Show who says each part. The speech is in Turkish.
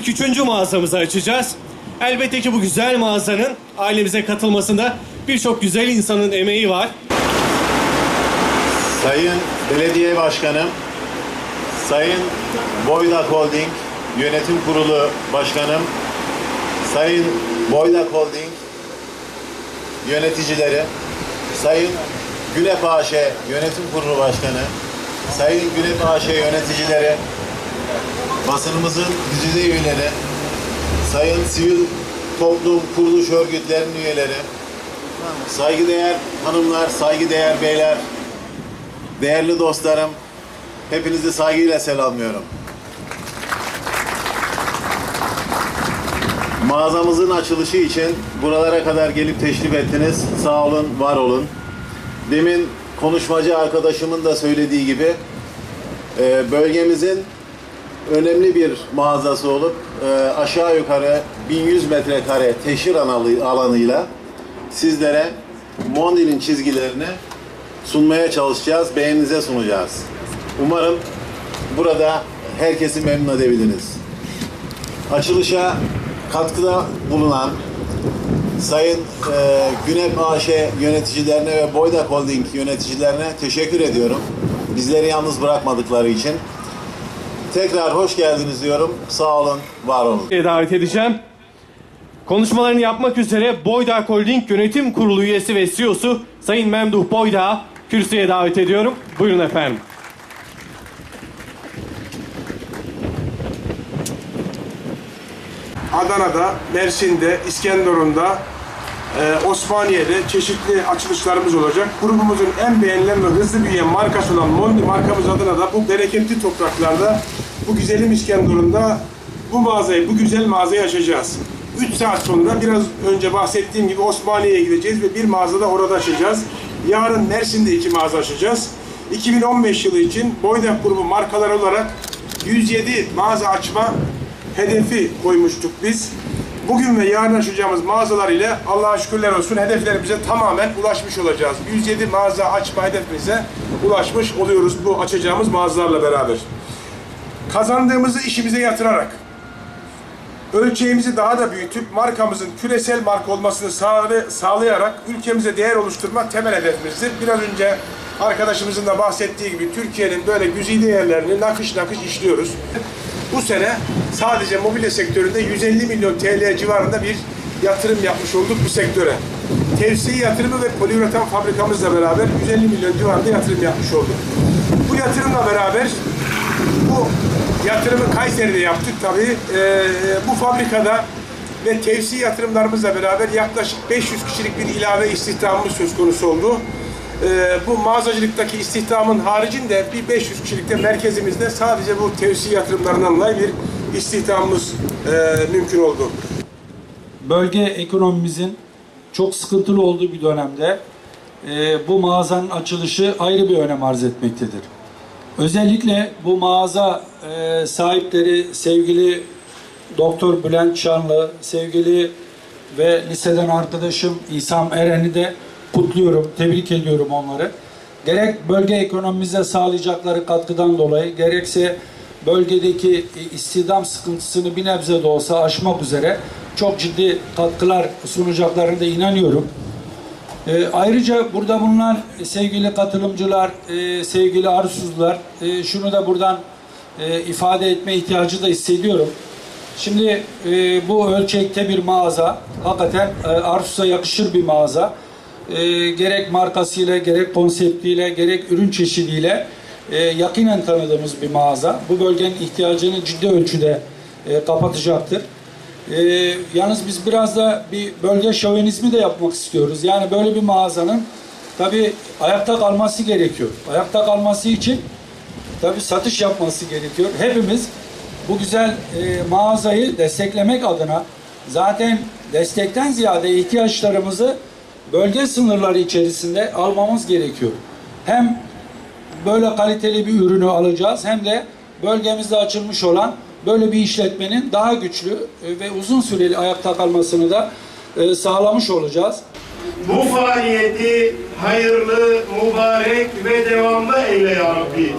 Speaker 1: 43. mağazamızı açacağız. Elbette ki bu güzel mağazanın ailemize katılmasında birçok güzel insanın emeği var.
Speaker 2: Sayın Belediye Başkanım, Sayın Boydak Holding Yönetim Kurulu Başkanım, Sayın Boydak Holding yöneticileri, Sayın Günep AŞ Yönetim Kurulu Başkanı, Sayın Günep AŞ yöneticileri, basınımızın güzide üyeleri, Sayın Sivil Toplum Kuruluş Örgütlerinin üyeleri, saygıdeğer hanımlar, saygıdeğer beyler, Değerli dostlarım, hepinizi saygıyla selamlıyorum. Mağazamızın açılışı için buralara kadar gelip teşrif ettiniz. Sağ olun, var olun. Demin konuşmacı arkadaşımın da söylediği gibi e, bölgemizin önemli bir mağazası olup e, aşağı yukarı 1100 metrekare teşhir alanı- alanıyla sizlere Mondil'in çizgilerini sunmaya çalışacağız, beğeninize sunacağız. Umarım burada herkesi memnun edebiliriz. Açılışa katkıda bulunan Sayın e, Günep AŞ yöneticilerine ve Boydak Holding yöneticilerine teşekkür ediyorum. Bizleri yalnız bırakmadıkları için. Tekrar hoş geldiniz diyorum. Sağ olun, var olun.
Speaker 1: davet edeceğim. Konuşmalarını yapmak üzere Boydak Holding Yönetim Kurulu üyesi ve CEO'su Sayın Memduh Boydak'ı kürsüye davet ediyorum. Buyurun efendim.
Speaker 3: Adana'da, Mersin'de, İskenderun'da, e, Osmaniye'de çeşitli açılışlarımız olacak. Grubumuzun en beğenilen ve hızlı büyüyen markası olan Mondi markamız adına da bu bereketli topraklarda, bu güzelim İskenderun'da bu mağazayı, bu güzel mağazayı açacağız. 3 saat sonra biraz önce bahsettiğim gibi Osmaniye'ye gideceğiz ve bir mağazada orada açacağız. Yarın Mersin'de iki mağaza açacağız. 2015 yılı için Boydak grubu markalar olarak 107 mağaza açma hedefi koymuştuk biz. Bugün ve yarın açacağımız mağazalar ile Allah'a şükürler olsun hedeflerimize tamamen ulaşmış olacağız. 107 mağaza açma hedefimize ulaşmış oluyoruz bu açacağımız mağazalarla beraber. Kazandığımızı işimize yatırarak, ölçeğimizi daha da büyütüp markamızın küresel marka olmasını sağlay- sağlayarak ülkemize değer oluşturma temel hedefimizdir. Biraz önce arkadaşımızın da bahsettiği gibi Türkiye'nin böyle güzide yerlerini nakış nakış işliyoruz. Bu sene sadece mobilya sektöründe 150 milyon TL civarında bir yatırım yapmış olduk bu sektöre. Tevsiye yatırımı ve poliüretan fabrikamızla beraber 150 milyon civarında yatırım yapmış olduk. Bu yatırımla beraber bu yatırımı Kayseri'de yaptık tabii. Ee, bu fabrikada ve tevsi yatırımlarımızla beraber yaklaşık 500 kişilik bir ilave istihdamımız söz konusu oldu. Ee, bu mağazacılıktaki istihdamın haricinde bir 500 kişilikte merkezimizde sadece bu tevsi yatırımlarından dolayı bir istihdamımız e, mümkün oldu.
Speaker 4: bölge ekonomimizin çok sıkıntılı olduğu bir dönemde e, bu mağazanın açılışı ayrı bir önem arz etmektedir. Özellikle bu mağaza e, sahipleri sevgili Doktor Bülent Şanlı, sevgili ve liseden arkadaşım İsam Eren'i de kutluyorum, tebrik ediyorum onları. Gerek bölge ekonomimize sağlayacakları katkıdan dolayı, gerekse bölgedeki istihdam sıkıntısını bir nebze de olsa aşmak üzere çok ciddi katkılar sunacaklarına da inanıyorum. E, ayrıca burada bulunan sevgili katılımcılar, e, sevgili arsuzlar, e, şunu da buradan e, ifade etme ihtiyacı da hissediyorum. Şimdi e, bu ölçekte bir mağaza, hakikaten e, Arsus'a yakışır bir mağaza. E, gerek markasıyla, gerek konseptiyle, gerek ürün çeşidiyle e, yakinen tanıdığımız bir mağaza. Bu bölgenin ihtiyacını ciddi ölçüde e, kapatacaktır. Ee, yalnız biz biraz da bir bölge şovenizmi de yapmak istiyoruz. Yani böyle bir mağazanın tabii ayakta kalması gerekiyor. Ayakta kalması için tabii satış yapması gerekiyor. Hepimiz bu güzel e, mağazayı desteklemek adına zaten destekten ziyade ihtiyaçlarımızı bölge sınırları içerisinde almamız gerekiyor. Hem böyle kaliteli bir ürünü alacağız hem de bölgemizde açılmış olan böyle bir işletmenin daha güçlü e, ve uzun süreli ayakta kalmasını da e, sağlamış olacağız.
Speaker 5: Bu faaliyeti hayırlı, mübarek ve devamlı eyle ya Rabbi.